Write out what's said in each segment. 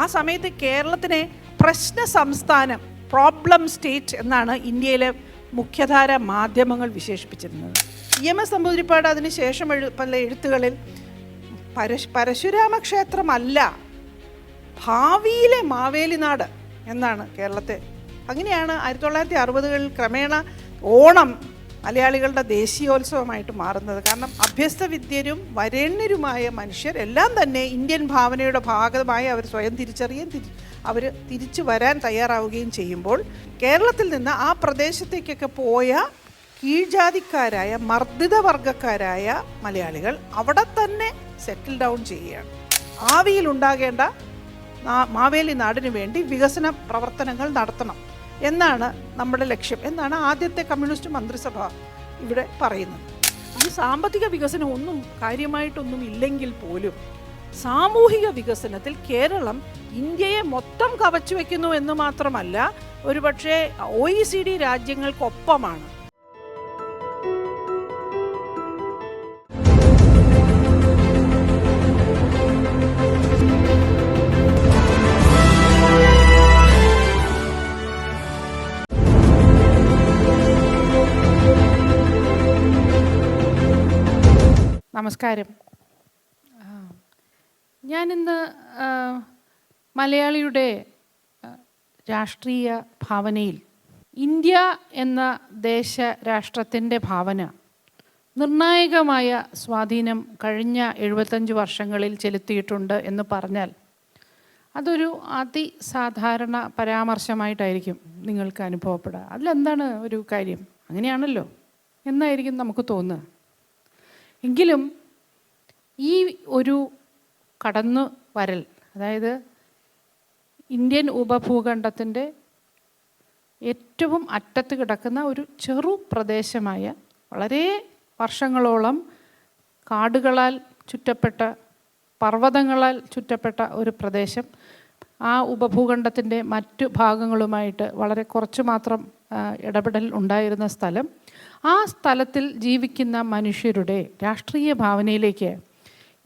ആ സമയത്ത് കേരളത്തിനെ പ്രശ്ന സംസ്ഥാനം പ്രോബ്ലം സ്റ്റേറ്റ് എന്നാണ് ഇന്ത്യയിലെ മുഖ്യധാര മാധ്യമങ്ങൾ വിശേഷിപ്പിച്ചിരുന്നത്. ഇ എം എസ് നമ്പൂതിരിപ്പാട് അതിന് ശേഷം എഴു പല എഴുത്തുകളിൽ പരശ് പരശുരാമ ക്ഷേത്രമല്ല ഭാവിയിലെ മാവേലിനാട് എന്നാണ് കേരളത്തെ. അങ്ങനെയാണ് ആയിരത്തി തൊള്ളായിരത്തി അറുപതുകളിൽ ക്രമേണ ഓണം മലയാളികളുടെ ദേശീയോത്സവമായിട്ട് മാറുന്നത്. കാരണം അഭ്യസ്ത വിദ്യരും വരേണ്യരുമായ മനുഷ്യർ എല്ലാം തന്നെ ഇന്ത്യൻ ഭാവനയുടെ ഭാഗമായി അവർ സ്വയം തിരിച്ചറിയുകയും തിരി അവർ തിരിച്ചു വരാൻ തയ്യാറാവുകയും ചെയ്യുമ്പോൾ കേരളത്തിൽ നിന്ന് ആ പ്രദേശത്തേക്കൊക്കെ പോയ കീഴ്ജാതിക്കാരായ മർദ്ദിത വർഗക്കാരായ മലയാളികൾ അവിടെ തന്നെ സെറ്റിൽ ഡൗൺ ചെയ്യുകയാണ്. ഭാവിയിൽ ഉണ്ടാകേണ്ട മാവേലി നാടിനു വേണ്ടി വികസന പ്രവർത്തനങ്ങൾ നടത്തണം. എന്നാണ് നമ്മുടെ ലക്ഷ്യം. എന്നാണ് ആദ്യത്തെ കമ്മ്യൂണിസ്റ്റ് മന്ത്രിസഭ ഇവിടെ പറയുന്നത്. ഈ സാമ്പത്തിക വികസനം ഒന്നും കാര്യമായിട്ടൊന്നും ഇല്ലെങ്കിൽ പോലും സാമൂഹിക വികസനത്തിൽ കേരളം ഇന്ത്യയെ മൊത്തം കവച്ചു വയ്ക്കുന്നു എന്ന് മാത്രമല്ല ഒരുപക്ഷെ ഒ ഇ സി ഡി രാജ്യങ്ങൾക്കൊപ്പമാണ്. നമസ്കാരം. ഞാനിന്ന് മലയാളിയുടെ രാഷ്ട്രീയ ഭാവനയിൽ ഇന്ത്യ എന്ന ദേശ രാഷ്ട്രത്തിന്റെ ഭാവന നിർണായകമായ സ്വാധീനം കഴിഞ്ഞ എഴുപത്തഞ്ച് വർഷങ്ങളിൽ ചെലുത്തിയിട്ടുണ്ട് എന്ന് പറഞ്ഞാൽ അതൊരു അതിസാധാരണ പരാമർശമായിട്ടായിരിക്കും നിങ്ങൾക്ക് അനുഭവപ്പെടുക. അതിലെന്താണ് ഒരു കാര്യം? അങ്ങനെയാണല്ലോ. എന്നായിരിക്കും നമുക്ക് തോന്നുക. എങ്കിലും ഈ ഒരു കടന്നു വരൽ അതായത് ഇന്ത്യൻ ഉപഭൂഖണ്ഡത്തിന്റെ ഏറ്റവും അറ്റത്ത് കിടക്കുന്ന ഒരു ചെറു പ്രദേശമായ വളരെ വർഷങ്ങളോളം കാടുകളാൽ ചുറ്റപ്പെട്ട പർവതങ്ങളാൽ ചുറ്റപ്പെട്ട ഒരു പ്രദേശം ആ ഉപഭൂഖണ്ഡത്തിന്റെ മറ്റു ഭാഗങ്ങളുമായിട്ട് വളരെ കുറച്ച് മാത്രം ഇടപെടൽ ഉണ്ടായിരുന്ന സ്ഥലം ആ സ്ഥലത്തിൽ ജീവിക്കുന്ന മനുഷ്യരുടെ രാഷ്ട്രീയ ഭാവനയിലേക്ക്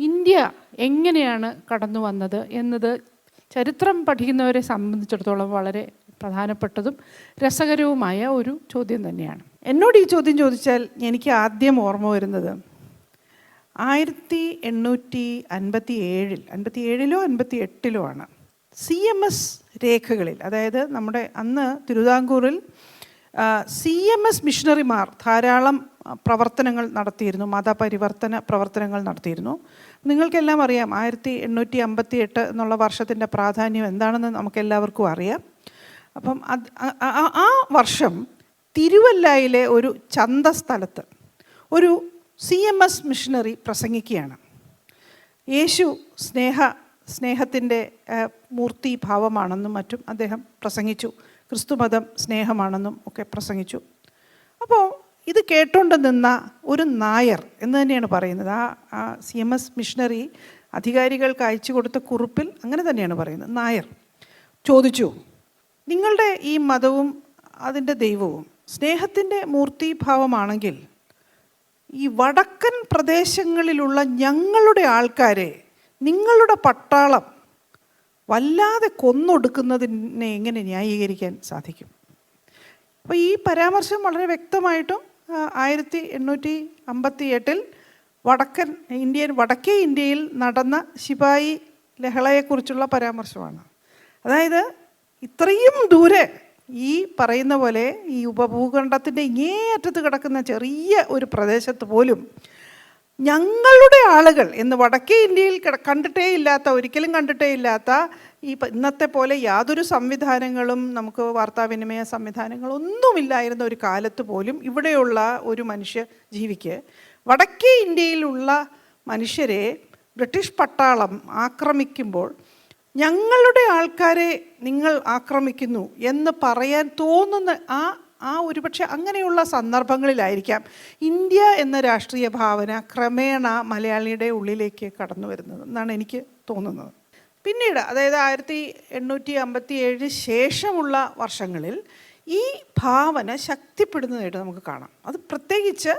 ഇന്ത്യ എങ്ങനെയാണ് കടന്നു വന്നത് എന്നത് ചരിത്രം പഠിക്കുന്നവരെ സംബന്ധിച്ചിടത്തോളം വളരെ പ്രധാനപ്പെട്ടതും രസകരവുമായ ഒരു ചോദ്യം തന്നെയാണ്. എന്നോട് ഈ ചോദ്യം ചോദിച്ചാൽ എനിക്ക് ആദ്യം ഓർമ്മ വരുന്നത് ആയിരത്തി എണ്ണൂറ്റി അൻപത്തി ഏഴിൽ അൻപത്തി ഏഴിലോ അൻപത്തി എട്ടിലോ ആണ് സി എം എസ് രേഖകളിൽ അതായത് നമ്മുടെ അന്ന് തിരുവിതാംകൂറിൽ സി എം എസ് മിഷണറിമാർ ധാരാളം പ്രവർത്തനങ്ങൾ നടത്തിയിരുന്നു മതപരിവർത്തന പ്രവർത്തനങ്ങൾ നടത്തിയിരുന്നു. നിങ്ങൾക്കെല്ലാം അറിയാം ആയിരത്തി എണ്ണൂറ്റി അമ്പത്തി എട്ട് എന്നുള്ള വർഷത്തിന്റെ പ്രാധാന്യം എന്താണെന്ന് നമുക്കെല്ലാവർക്കും അറിയാം. അപ്പം അത് ആ- വർഷം തിരുവല്ലയിലെ ഒരു ചന്ത സ്ഥലത്ത് ഒരു സി എം എസ് മിഷണറി പ്രസംഗിക്കുകയാണ്. യേശു സ്നേഹ സ്നേഹത്തിന്റെ മൂർത്തി ഭാവമാണെന്നും മറ്റും അദ്ദേഹം പ്രസംഗിച്ചു. ക്രിസ്തുമതം സ്നേഹമാണെന്നും ഒക്കെ പ്രസംഗിച്ചു. അപ്പോൾ ഇത് കേട്ടുകൊണ്ട് നിന്ന ഒരു നായർ എന്ന് തന്നെയാണ് പറയുന്നത്. ആ ആ സി എം എസ് മിഷണറി അധികാരികൾക്ക് അയച്ചു കൊടുത്ത കുറിപ്പിൽ അങ്ങനെ തന്നെയാണ് പറയുന്നത്. നായർ ചോദിച്ചു നിങ്ങളുടെ ഈ മതവും അതിന്റെ ദൈവവും സ്നേഹത്തിന്റെ മൂർത്തിഭാവമാണെങ്കിൽ ഈ വടക്കൻ പ്രദേശങ്ങളിലുള്ള ഞങ്ങളുടെ ആൾക്കാരെ നിങ്ങളുടെ പട്ടാളം വല്ലാതെ കൊന്നൊടുക്കുന്നതിനെ എങ്ങനെ ന്യായീകരിക്കാൻ സാധിക്കും? അപ്പോൾ ഈ പരാമർശം വളരെ വ്യക്തമായിട്ടും ആയിരത്തി എണ്ണൂറ്റി അമ്പത്തി എട്ടിൽ വടക്കൻ ഇന്ത്യൻ വടക്കേ ഇന്ത്യയിൽ നടന്ന ശിപായി ലഹളയെക്കുറിച്ചുള്ള പരാമർശമാണ്. അതായത് ഇത്രയും ദൂരെ ഈ പറയുന്ന പോലെ ഈ ഉപഭൂഖണ്ഡത്തിന്റെ ഇങ്ങേ അറ്റത്ത് കിടക്കുന്ന ചെറിയ ഒരു പ്രദേശത്ത് പോലും ഞങ്ങളുടെ ആളുകൾ എന്ന് വടക്കേ ഇന്ത്യയിൽ കണ്ടിട്ടേ ഇല്ലാത്ത ഒരിക്കലും കണ്ടിട്ടേ ഇല്ലാത്ത ഈ ഇന്നത്തെ പോലെ യാതൊരു സംവിധാനങ്ങളും നമുക്ക് വാർത്താവിനിമയ സംവിധാനങ്ങളൊന്നുമില്ലായിരുന്ന ഒരു കാലത്ത് പോലും ഇവിടെയുള്ള ഒരു മനുഷ്യ ജീവിക്ക് വടക്കേ ഇന്ത്യയിലുള്ള മനുഷ്യരെ ബ്രിട്ടീഷ് പട്ടാളം ആക്രമിക്കുമ്പോൾ ഞങ്ങളുടെ ആൾക്കാരെ നിങ്ങൾ ആക്രമിക്കുന്നു എന്ന് പറയാൻ തോന്നുന്ന ആ ആ ഒരു പക്ഷെ അങ്ങനെയുള്ള സന്ദർഭങ്ങളിലായിരിക്കാം ഇന്ത്യ എന്ന രാഷ്ട്രീയ ഭാവന ക്രമേണ മലയാളിയുടെ ഉള്ളിലേക്ക് കടന്നു വരുന്നത് എന്നാണ് എനിക്ക് തോന്നുന്നത്. പിന്നീട് അതായത് ആയിരത്തി എണ്ണൂറ്റി അമ്പത്തി ഏഴ് ശേഷമുള്ള വർഷങ്ങളിൽ ഈ ഭാവന ശക്തിപ്പെടുന്നതായിട്ട് നമുക്ക് കാണാം. അത് പ്രത്യേകിച്ച്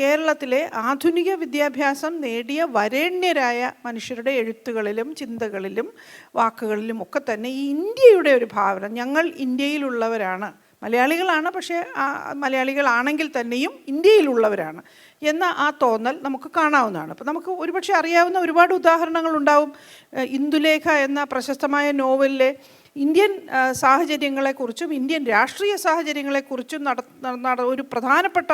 കേരളത്തിലെ ആധുനിക വിദ്യാഭ്യാസം നേടിയ വരേണ്യരായ മനുഷ്യരുടെ എഴുത്തുകളിലും ചിന്തകളിലും വാക്കുകളിലും ഒക്കെ തന്നെ ഈ ഇന്ത്യയുടെ ഒരു ഭാവന. ഞങ്ങൾ ഇന്ത്യയിലുള്ളവരാണ്. മലയാളികളാണ് പക്ഷേ മലയാളികളാണെങ്കിൽ തന്നെയും ഇന്ത്യയിലുള്ളവരാണ്. എന്ന ആ തോന്നൽ നമുക്ക് കാണാവുന്നതാണ്. അപ്പോൾ നമുക്ക് ഒരുപക്ഷെ അറിയാവുന്ന ഒരുപാട് ഉദാഹരണങ്ങളുണ്ടാവും ഉണ്ടാവും. ഇന്ദുലേഖ എന്ന പ്രശസ്തമായ നോവലിലെ ഇന്ത്യൻ സാഹചര്യങ്ങളെക്കുറിച്ചും ഇന്ത്യൻ രാഷ്ട്രീയ സാഹചര്യങ്ങളെക്കുറിച്ചും നട ഒരു പ്രധാനപ്പെട്ട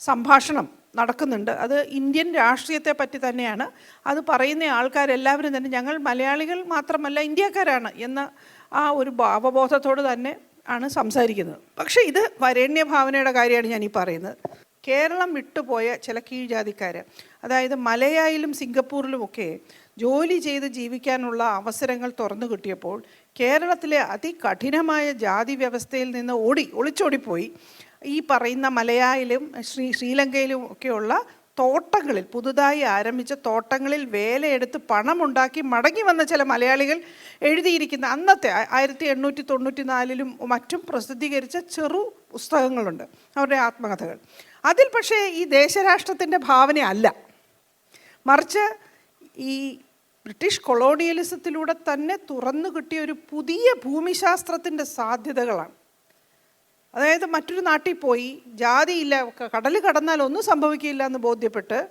സംഭാഷണം നടക്കുന്നുണ്ട്. അത് ഇന്ത്യൻ രാഷ്ട്രീയത്തെ പറ്റി തന്നെയാണ്. അത് പറയുന്ന ആൾക്കാരെല്ലാവരും തന്നെ ഞങ്ങൾ മലയാളികൾ മാത്രമല്ല ഇന്ത്യക്കാരാണ് എന്ന ആ ഒരു ഭാവബോധത്തോട് തന്നെ ആണ് സംസാരിക്കുന്നത്. പക്ഷേ ഇത് വരേണ്യ ഭാവനയുടെ കാര്യമാണ് ഞാൻ ഈ പറയുന്നത്. കേരളം വിട്ടുപോയ ചില കീഴ്ജാതിക്കാർ അതായത് മലയായിലും സിംഗപ്പൂരിലുമൊക്കെ ജോലി ചെയ്ത് ജീവിക്കാനുള്ള അവസരങ്ങൾ തുറന്നു കിട്ടിയപ്പോൾ കേരളത്തിലെ അതികഠിനമായ ജാതി വ്യവസ്ഥയിൽ നിന്ന് ഓടി ഒളിച്ചോടിപ്പോയി. ഈ പറയുന്ന മലയായിലും ശ്രീ ശ്രീലങ്കയിലും ഒക്കെയുള്ള തോട്ടങ്ങളിൽ പുതുതായി ആരംഭിച്ച തോട്ടങ്ങളിൽ വേലയെടുത്ത് പണമുണ്ടാക്കി മടങ്ങി വന്ന ചില മലയാളികൾ എഴുതിയിരിക്കുന്ന അന്നത്തെ ആയിരത്തി എണ്ണൂറ്റി തൊണ്ണൂറ്റി നാലിലും മറ്റും പ്രസിദ്ധീകരിച്ച ചെറു പുസ്തകങ്ങളുണ്ട്. അവരുടെ ആത്മകഥകൾ. അതിൽ പക്ഷേ ഈ ദേശരാഷ്ട്രത്തിന്റെ ഭാവന അല്ല. മറിച്ച് ഈ ബ്രിട്ടീഷ് കൊളോണിയലിസത്തിലൂടെ തന്നെ തുറന്നു കിട്ടിയ ഒരു പുതിയ ഭൂമിശാസ്ത്രത്തിന്റെ സാധ്യതകളാണ്. അതായത് മറ്റൊരു നാട്ടിൽ പോയി ജാതിയില്ല കടൽ കടന്നാൽ ഒന്നും സംഭവിക്കില്ല എന്ന് ബോധ്യപ്പെട്ട്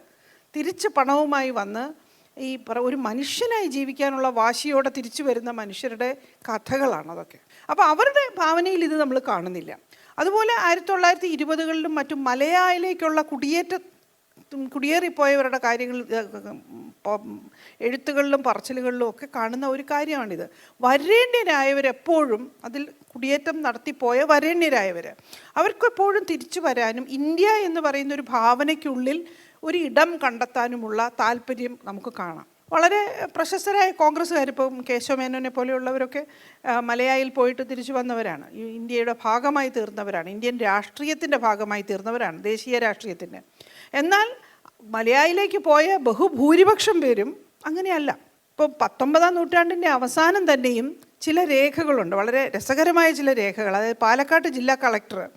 തിരിച്ച് പണവുമായി വന്ന് ഈ ഒരു മനുഷ്യനായി ജീവിക്കാനുള്ള വാശിയോടെ തിരിച്ചു വരുന്ന മനുഷ്യരുടെ കഥകളാണ് അതൊക്കെ. അപ്പോൾ അവരുടെ ഭാവനയിൽ ഇത് നമ്മൾ കാണുന്നില്ല. അതുപോലെ ആയിരത്തി തൊള്ളായിരത്തി ഇരുപതുകളിലും മറ്റും മലയാളിലേക്കുള്ള കുടിയേറ്റ കുടിയേറിപ്പോയവരുടെ കാര്യങ്ങൾ എഴുത്തുകളിലും പറച്ചിലുകളിലും ഒക്കെ കാണുന്ന ഒരു കാര്യമാണിത്. വരേണ്യരായവരെപ്പോഴും അതിൽ കുടിയേറ്റം നടത്തിപ്പോയ വരേണ്യരായവർ അവർക്കെപ്പോഴും തിരിച്ചു വരാനും ഇന്ത്യ എന്ന് പറയുന്ന ഒരു ഭാവനയ്ക്കുള്ളിൽ ഒരു ഇടം കണ്ടെത്താനുമുള്ള താല്പര്യം നമുക്ക് കാണാം. വളരെ പ്രശസ്തരായ കോൺഗ്രസ്സുകാർ ഇപ്പം കേശവമേനോനെ പോലെയുള്ളവരൊക്കെ മലയായിൽ പോയിട്ട് തിരിച്ചു വന്നവരാണ്. ഇന്ത്യയുടെ ഭാഗമായി തീർന്നവരാണ്. ഇന്ത്യൻ രാഷ്ട്രീയത്തിന്റെ ഭാഗമായി തീർന്നവരാണ്. ദേശീയ രാഷ്ട്രീയത്തിന്റെ എന്നാൽ മലയായിലേക്ക് പോയ ബഹുഭൂരിപക്ഷം പേരും അങ്ങനെയല്ല. ഇപ്പോൾ പത്തൊമ്പതാം നൂറ്റാണ്ടിന്റെ അവസാനം തന്നെയും ചില രേഖകളുണ്ട്. വളരെ രസകരമായ ചില രേഖകൾ. അതായത് പാലക്കാട് ജില്ലാ കളക്ടർ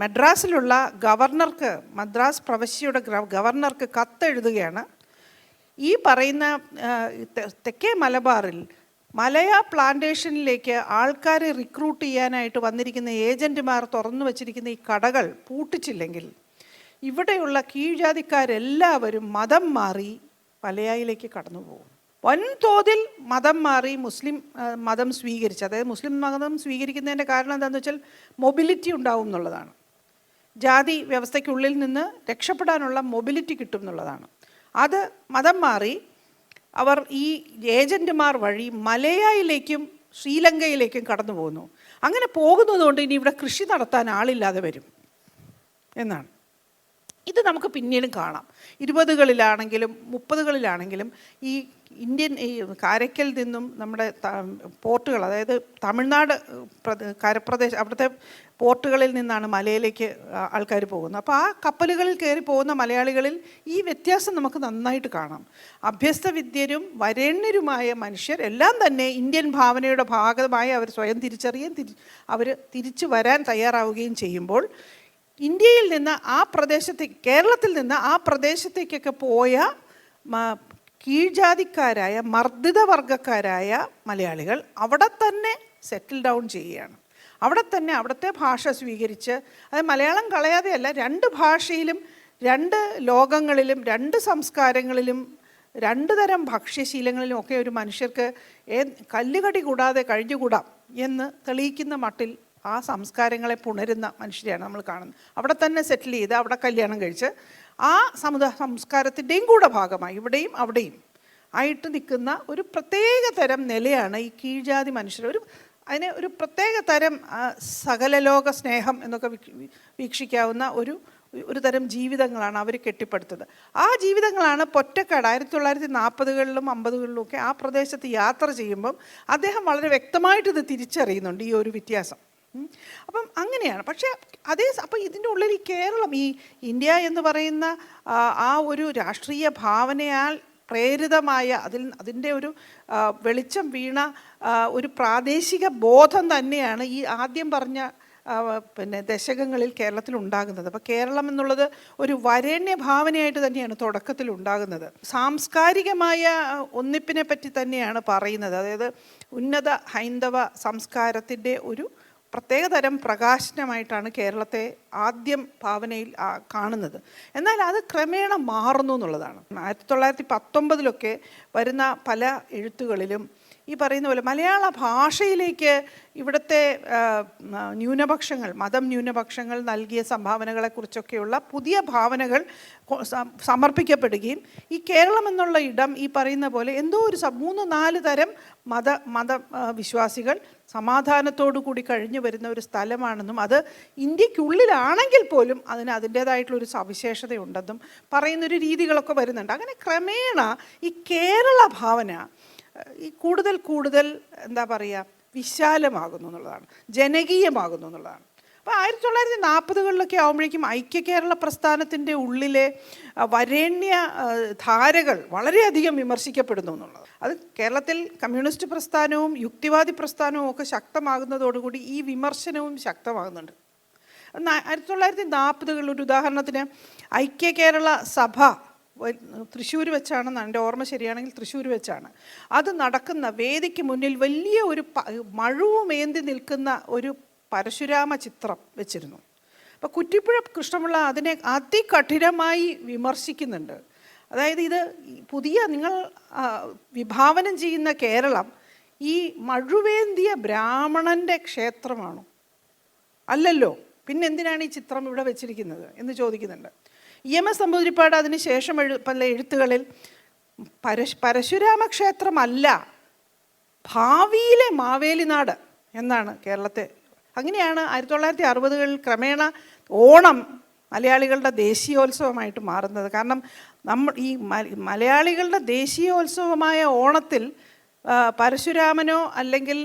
മദ്രാസിലുള്ള ഗവർണർക്ക് മദ്രാസ് പ്രവശ്യയുടെ ഗവർണർക്ക് കത്തെഴുതുകയാണ്. ഈ പറയുന്ന തെക്കേ മലബാറിൽ മലയ പ്ലാന്റേഷനിലേക്ക് ആൾക്കാരെ റിക്രൂട്ട് ചെയ്യാനായിട്ട് വന്നിരിക്കുന്ന ഏജന്റുമാർ തുറന്നു വച്ചിരിക്കുന്ന ഈ കടകൾ പൂട്ടിച്ചില്ലെങ്കിൽ ഇവിടെയുള്ള കീഴ്ജാതിക്കാരെല്ലാവരും മതം മാറി പലയായിലേക്ക് കടന്നു പോകും വൻതോതിൽ മതം മാറി മുസ്ലിം മതം സ്വീകരിച്ച് അതായത് മുസ്ലിം മതം സ്വീകരിക്കുന്നതിന്റെ കാരണം എന്താണെന്ന് വെച്ചാൽ മൊബിലിറ്റി ഉണ്ടാവും എന്നുള്ളതാണ്. ജാതി വ്യവസ്ഥയ്ക്കുള്ളിൽ നിന്ന് രക്ഷപ്പെടാനുള്ള മൊബിലിറ്റി കിട്ടും എന്നുള്ളതാണ്. അത് മതം മാറി അവർ ഈ ഏജന്റുമാർ വഴി മലയായിലേക്കും ശ്രീലങ്കയിലേക്കും കടന്നു പോകുന്നു. അങ്ങനെ പോകുന്നതുകൊണ്ട് ഇനി ഇവിടെ കൃഷി നടത്താൻ ആളില്ലാതെ വരും എന്നാണ്. ഇത് നമുക്ക് പിന്നീടും കാണാം. ഇരുപതുകളിലാണെങ്കിലും മുപ്പതുകളിലാണെങ്കിലും ഈ ഇന്ത്യൻ ഈ കാരയ്ക്കൽ നിന്നും നമ്മുടെ പോർട്ടുകൾ അതായത് തമിഴ്നാട് പ്രദേ- കരപ്രദേശം അവിടുത്തെ പോർട്ടുകളിൽ നിന്നാണ് മലയിലേക്ക് ആൾക്കാർ പോകുന്നത്. അപ്പോൾ ആ കപ്പലുകളിൽ കയറി പോകുന്ന മലയാളികളിൽ ഈ വ്യത്യാസം നമുക്ക് നന്നായിട്ട് കാണാം. അഭ്യസ്ത വിദ്യരും വരേണ്യരുമായ മനുഷ്യർ എല്ലാം തന്നെ ഇന്ത്യൻ ഭാവനയുടെ ഭാഗമായി അവർ സ്വയം തിരിച്ചറിയുകയും തിരി അവർ തിരിച്ചു വരാൻ തയ്യാറാവുകയും ചെയ്യുമ്പോൾ ഇന്ത്യയിൽ നിന്ന് ആ പ്രദേശത്തേക്ക് കേരളത്തിൽ നിന്ന് ആ പ്രദേശത്തേക്കൊക്കെ പോയ കീഴ്ജാതിക്കാരായ മർദ്ദിത വർഗക്കാരായ മലയാളികൾ അവിടെ തന്നെ സെറ്റിൽ ഡൗൺ ചെയ്യുകയാണ്. അവിടെ തന്നെ അവിടുത്തെ ഭാഷ സ്വീകരിച്ച് അത് മലയാളം കളയാതെയല്ല രണ്ട് ഭാഷയിലും രണ്ട് ലോകങ്ങളിലും രണ്ട് സംസ്കാരങ്ങളിലും രണ്ട് തരം ഭക്ഷ്യശീലങ്ങളിലും ഒക്കെ ഒരു മനുഷ്യർക്ക് കല്ലുകടി കൂടാതെ കഴിഞ്ഞുകൂടാം എന്ന് തെളിയിക്കുന്ന മട്ടിൽ ആ സംസ്കാരങ്ങളെ പുണരുന്ന മനുഷ്യരെയാണ് നമ്മൾ കാണുന്നത്. അവിടെ തന്നെ സെറ്റിൽ ചെയ്ത് അവിടെ കല്യാണം കഴിച്ച് ആ സമുദായ സംസ്കാരത്തിന്റെയും കൂടെ ഭാഗമായി ഇവിടെയും അവിടെയും ആയിട്ട് നിൽക്കുന്ന ഒരു പ്രത്യേക തരം നിലയാണ് ഈ കീഴ്ജാതി മനുഷ്യർ. ഒരു അതിനെ ഒരു പ്രത്യേക തരം സകല സകലലോക സ്നേഹം എന്നൊക്കെ വീക്ഷിക്കാവുന്ന ഒരു ഒരു തരം ജീവിതങ്ങളാണ് അവർ കെട്ടിപ്പടുത്തത്. ആ ജീവിതങ്ങളാണ് പൊറ്റക്കാട് ആയിരത്തി തൊള്ളായിരത്തി നാൽപ്പതുകളിലും അമ്പതുകളിലും ഒക്കെ ആ പ്രദേശത്ത് യാത്ര ചെയ്യുമ്പം അദ്ദേഹം വളരെ വ്യക്തമായിട്ട് ഇത് തിരിച്ചറിയുന്നുണ്ട് ഈ ഒരു വ്യത്യാസം. അപ്പം അങ്ങനെയാണ്. പക്ഷേ അതേ അപ്പം ഇതിന്റെ ഉള്ളിൽ ഈ കേരളം ഈ ഇന്ത്യ എന്ന് പറയുന്ന ആ ഒരു രാഷ്ട്രീയ ഭാവനയാൽ പ്രേരിതമായ അതിൽ അതിന്റെ ഒരു വെളിച്ചം വീണ ഒരു പ്രാദേശിക ബോധം തന്നെയാണ് ഈ ആദ്യം പറഞ്ഞ പിന്നെ ദശകങ്ങളിൽ കേരളത്തിൽ ഉണ്ടാകുന്നത്. അപ്പോൾ കേരളം എന്നുള്ളത് ഒരു വരേണ്യ ഭാവനയായിട്ട് തന്നെയാണ് തുടക്കത്തിൽ ഉണ്ടാകുന്നത്. സാംസ്കാരികമായ ഒന്നിപ്പിനെ പറ്റി തന്നെയാണ് പറയുന്നത്. അതായത് ഉന്നത ഹൈന്ദവ സംസ്കാരത്തിന്റെ ഒരു പ്രത്യേകതരം പ്രകാശനമായിട്ടാണ് കേരളത്തെ ആദ്യം ഭാവനയിൽ കാണുന്നത്. എന്നാൽ അത് ക്രമേണ മാറുന്നു എന്നുള്ളതാണ്. ആയിരത്തി തൊള്ളായിരത്തി പത്തൊമ്പതിലൊക്കെ വരുന്ന പല എഴുത്തുകളിലും ഈ പറയുന്ന പോലെ മലയാള ഭാഷയിലേക്ക് ഇവിടുത്തെ ന്യൂനപക്ഷങ്ങൾ മതം ന്യൂനപക്ഷങ്ങൾ നൽകിയ സംഭാവനകളെക്കുറിച്ചൊക്കെയുള്ള പുതിയ ഭാവനകൾ സമർപ്പിക്കപ്പെടുകയും ഈ കേരളം എന്നുള്ള ഇടം ഈ പറയുന്ന പോലെ എന്തോ ഒരു മൂന്ന് നാല് തരം മത മത വിശ്വാസികൾ സമാധാനത്തോടു കൂടി കഴിഞ്ഞു വരുന്ന ഒരു സ്ഥലമാണെന്നും അത് ഇന്ത്യക്കുള്ളിലാണെങ്കിൽ പോലും അതിന് അതിന്റേതായിട്ടുള്ളൊരു സവിശേഷതയുണ്ടെന്നും പറയുന്നൊരു രീതികളൊക്കെ വരുന്നുണ്ട്. അങ്ങനെ ക്രമേണ ഈ കേരള ഭാവന ഈ കൂടുതൽ കൂടുതൽ എന്താ പറയുക വിശാലമാകുന്നു എന്നുള്ളതാണ് ജനകീയമാകുന്നു എന്നുള്ളതാണ്. അപ്പോൾ ആയിരത്തി തൊള്ളായിരത്തി നാൽപ്പതുകളിലൊക്കെ ആകുമ്പോഴേക്കും ഐക്യ കേരള പ്രസ്ഥാനത്തിന്റെ ഉള്ളിലെ വരേണ്യ ധാരകൾ വളരെയധികം വിമർശിക്കപ്പെടുന്നു എന്നുള്ളത്. അത് കേരളത്തിൽ കമ്മ്യൂണിസ്റ്റ് പ്രസ്ഥാനവും യുക്തിവാദി പ്രസ്ഥാനവും ഒക്കെ ശക്തമാകുന്നതോടുകൂടി ഈ വിമർശനവും ശക്തമാകുന്നുണ്ട്. ആയിരത്തി തൊള്ളായിരത്തി നാൽപ്പതുകളിൽ ഒരു ഉദാഹരണത്തിന് ഐക്യ കേരള സഭ തൃശ്ശൂർ വെച്ചാണെന്ന് എന്റെ ഓർമ്മ ശരിയാണെങ്കിൽ തൃശ്ശൂർ വെച്ചാണ്. അത് നടക്കുന്ന വേദിക്ക് മുന്നിൽ വലിയ ഒരു മഴുവുമേന്തി നിൽക്കുന്ന ഒരു പരശുരാമ ചിത്രം വെച്ചിരുന്നു. അപ്പോൾ കുറ്റിപ്പുഴ കൃഷ്ണപിള്ള അതിനെ അതികഠിനമായി വിമർശിക്കുന്നുണ്ട്. അതായത് ഇത് പുതിയ നിങ്ങൾ വിഭാവനം ചെയ്യുന്ന കേരളം ഈ മഴുവേന്തിയ ബ്രാഹ്മണന്റെ ക്ഷേത്രമാണോ? അല്ലല്ലോ. പിന്നെ എന്തിനാണ് ഈ ചിത്രം ഇവിടെ വെച്ചിരിക്കുന്നത് എന്ന് ചോദിക്കുന്നുണ്ട്. ഇ എം എസ് നമ്പൂതിരിപ്പാട് അതിന് ശേഷം എഴു പല എഴുത്തുകളിൽ പരശ് പരശുരാമ ക്ഷേത്രമല്ല ഭാവിയിലെ മാവേലിനാട് എന്നാണ് കേരളത്തെ അങ്ങനെയാണ് ആയിരത്തി തൊള്ളായിരത്തി അറുപതുകളിൽ ക്രമേണ ഓണം മലയാളികളുടെ ദേശീയോത്സവമായിട്ട് മാറുന്നത്. കാരണം നമ്മൾ ഈ മലയാളികളുടെ ദേശീയോത്സവമായ ഓണത്തിൽ പരശുരാമനോ അല്ലെങ്കിൽ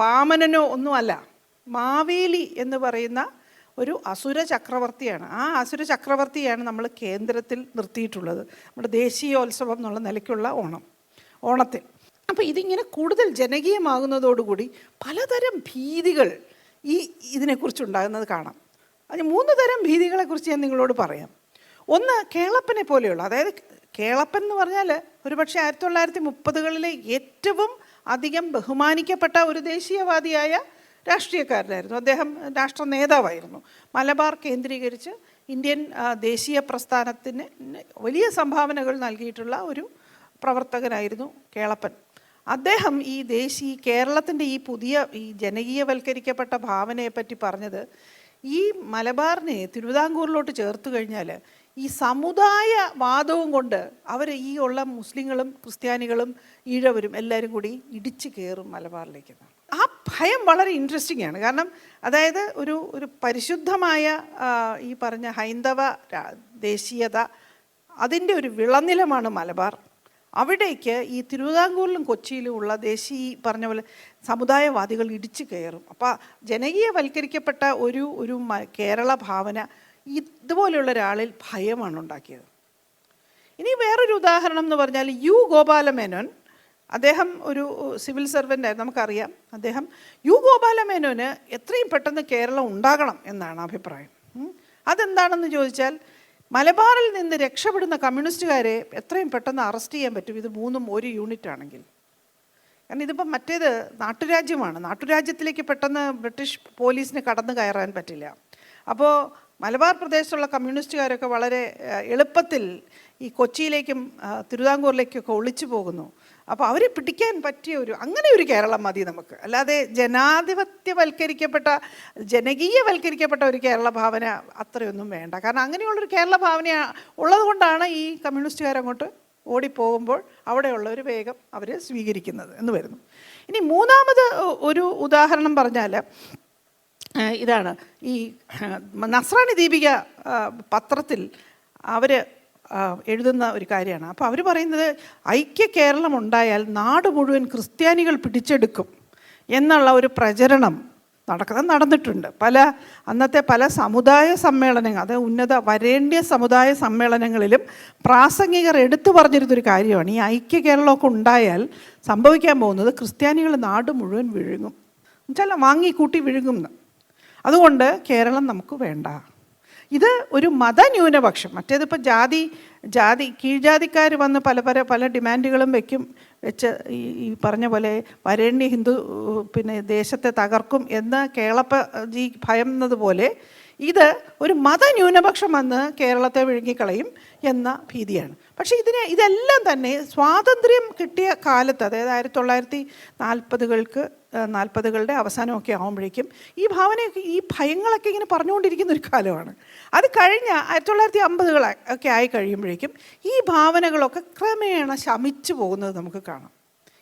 വാമനനോ ഒന്നുമല്ല മാവേലി എന്ന് പറയുന്ന ഒരു അസുര ചക്രവർത്തിയാണ്. ആ അസുര ചക്രവർത്തിയാണ് നമ്മൾ കേന്ദ്രത്തിൽ നിർത്തിയിട്ടുള്ളത്. നമ്മുടെ ദേശീയോത്സവം എന്നുള്ള നിലയ്ക്കുള്ള ഓണം ഓണത്തിൽ. അപ്പോൾ ഇതിങ്ങനെ കൂടുതൽ ജനകീയമാകുന്നതോടുകൂടി പലതരം ഭീതികൾ ഈ ഇതിനെക്കുറിച്ചുണ്ടാകുന്നത് കാണാം. അതിന് മൂന്ന് തരം ഭീതികളെക്കുറിച്ച് ഞാൻ നിങ്ങളോട് പറയാം. ഒന്ന് കേളപ്പനെ പോലെയുള്ള അതായത് കേളപ്പൻ എന്ന് പറഞ്ഞാൽ ഒരുപക്ഷെ ആയിരത്തി തൊള്ളായിരത്തി മുപ്പതുകളിലെ ഏറ്റവും അധികം ബഹുമാനിക്കപ്പെട്ട ഒരു ദേശീയവാദിയായ രാഷ്ട്രീയക്കാരനായിരുന്നു. അദ്ദേഹം രാഷ്ട്ര നേതാവായിരുന്നു. മലബാർ കേന്ദ്രീകരിച്ച് ഇന്ത്യൻ ദേശീയ പ്രസ്ഥാനത്തിന് വലിയ സംഭാവനകൾ നൽകിയിട്ടുള്ള ഒരു പ്രവർത്തകനായിരുന്നു കേളപ്പൻ. അദ്ദേഹം ഈ ദേശീയ കേരളത്തിന്റെ ഈ പുതിയ ഈ ജനകീയവൽക്കരിക്കപ്പെട്ട ഭാവനയെപ്പറ്റി പറഞ്ഞത് ഈ മലബാറിനെ തിരുവിതാംകൂറിലോട്ട് ചേർത്ത് കഴിഞ്ഞാൽ ഈ സമുദായ വാദവും കൊണ്ട് അവർ ഈ ഉള്ള മുസ്ലിങ്ങളും ക്രിസ്ത്യാനികളും ഈഴവരും എല്ലാവരും കൂടി ഇടിച്ചു കയറും മലബാറിലേക്ക് ആ ഭയം വളരെ ഇൻട്രസ്റ്റിംഗ് ആണ്. കാരണം അതായത് ഒരു ഒരു പരിശുദ്ധമായ ഈ പറഞ്ഞ ഹൈന്ദവ ദേശീയത അതിന്റെ ഒരു വിളനിലമാണ് മലബാർ. അവിടേക്ക് ഈ തിരുവിതാംകൂറിലും കൊച്ചിയിലും ഉള്ള ദേശീയ പറഞ്ഞ പോലെ സമുദായവാദികൾ ഇടിച്ചു കയറും. അപ്പോൾ ജനകീയവൽക്കരിക്കപ്പെട്ട ഒരു ഒരു കേരള ഭാവന ഇതുപോലെയുള്ള ഒരാളിൽ ഭയമാണ് ഉണ്ടാക്കിയത്. ഇനി വേറൊരു ഉദാഹരണം എന്ന് പറഞ്ഞാൽ യു ഗോപാലമേനോൻ അദ്ദേഹം ഒരു സിവിൽ സർവന്റ് ആയിരുന്നു നമുക്കറിയാം. അദ്ദേഹം യു ഗോപാലമേനോന് എത്രയും പെട്ടെന്ന് കേരളം ഉണ്ടാകണം എന്നാണ് അഭിപ്രായം. അതെന്താണെന്ന് ചോദിച്ചാൽ മലബാറിൽ നിന്ന് രക്ഷപ്പെടുന്ന കമ്മ്യൂണിസ്റ്റുകാരെ എത്രയും പെട്ടെന്ന് അറസ്റ്റ് ചെയ്യാൻ പറ്റും. ഇത് മൂന്നും ഒരു യൂണിറ്റ് ആണെങ്കിൽ. കാരണം ഇതിപ്പം മറ്റേത് നാട്ടുരാജ്യമാണ്. നാട്ടുരാജ്യത്തിലേക്ക് പെട്ടെന്ന് ബ്രിട്ടീഷ് പോലീസിന് കടന്നു കയറാൻ പറ്റില്ല. അപ്പോൾ മലബാർ പ്രദേശത്തുള്ള കമ്മ്യൂണിസ്റ്റുകാരൊക്കെ വളരെ എളുപ്പത്തിൽ ഈ കൊച്ചിയിലേക്കും തിരുവിതാംകൂറിലേക്കൊക്കെ ഒളിച്ചു പോകുന്നു. അപ്പോൾ അവരെ പിടിക്കാൻ പറ്റിയ ഒരു അങ്ങനെ ഒരു കേരളം മതി നമുക്ക്. അല്ലാതെ ജനാധിപത്യവൽക്കരിക്കപ്പെട്ട ജനകീയവൽക്കരിക്കപ്പെട്ട ഒരു കേരള ഭാവന അത്രയൊന്നും വേണ്ട. കാരണം അങ്ങനെയുള്ളൊരു കേരള ഭാവന ഉള്ളത് കൊണ്ടാണ് ഈ കമ്മ്യൂണിസ്റ്റുകാരങ്ങോട്ട് ഓടിപ്പോകുമ്പോൾ അവിടെയുള്ളവർ വേഗം അവർ സ്വീകരിക്കുന്നത് എന്ന് വരുന്നു. ഇനി മൂന്നാമത് ഒരു ഉദാഹരണം പറഞ്ഞാൽ ഇതാണ് ഈ നസ്രാണി ദീപിക പത്രത്തിൽ അവർ എഴുതുന്ന ഒരു കാര്യമാണ്. അപ്പോൾ അവർ പറയുന്നത് ഐക്യ കേരളം ഉണ്ടായാൽ നാട് മുഴുവൻ ക്രിസ്ത്യാനികൾ പിടിച്ചെടുക്കും എന്നുള്ള ഒരു പ്രചരണം നടക്കുന്നത് നടന്നിട്ടുണ്ട്. പല അന്നത്തെ പല സമുദായ സമ്മേളനങ്ങൾ അത് ഉന്നത വരേണ്യ സമുദായ സമ്മേളനങ്ങളിലും പ്രാസംഗികർ എടുത്തു പറഞ്ഞിരുന്നൊരു കാര്യമാണ്. ഈ ഐക്യ കേരളമൊക്കെ ഉണ്ടായാൽ സംഭവിക്കാൻ പോകുന്നത് ക്രിസ്ത്യാനികൾ നാട് മുഴുവൻ വിഴുങ്ങും. എന്നുവെച്ചാൽ വാങ്ങിക്കൂട്ടി വിഴുങ്ങും അതുകൊണ്ട് കേരളം നമുക്ക് വേണ്ട. ഇത് ഒരു മതന്യൂനപക്ഷം. മറ്റേത് ഇപ്പോൾ ജാതി ജാതി കീഴ്ജാതിക്കാർ വന്ന് പല പല പല ഡിമാൻഡുകളും വെക്കും വെച്ച് ഈ പറഞ്ഞ പോലെ വരേണ്യ ഹിന്ദു പിന്നെ ദേശത്തെ തകർക്കും എന്ന് കേളപ്പ ജി ഭയന്നതുപോലെ ഇത് ഒരു മതന്യൂനപക്ഷം വന്ന് കേരളത്തെ വിഴുങ്ങിക്കളയും എന്ന ഭീതിയാണ്. പക്ഷേ ഇതിനെ ഇതെല്ലാം തന്നെ സ്വാതന്ത്ര്യം കിട്ടിയ കാലത്ത് അതായത് ആയിരത്തി തൊള്ളായിരത്തി നാൽപ്പതുകൾക്ക് നാൽപ്പതുകളുടെ അവസാനമൊക്കെ ആകുമ്പോഴേക്കും ഈ ഭാവനയൊക്കെ ഈ ഭയങ്ങളൊക്കെ ഇങ്ങനെ പറഞ്ഞുകൊണ്ടിരിക്കുന്ന ഒരു കാലമാണ്. അത് കഴിഞ്ഞ ആയിരത്തി തൊള്ളായിരത്തി അമ്പതുകൾ ഒക്കെ ആയി കഴിയുമ്പോഴേക്കും ഈ ഭാവനകളൊക്കെ ക്രമേണ ശമിച്ചു പോകുന്നത് നമുക്ക് കാണാം.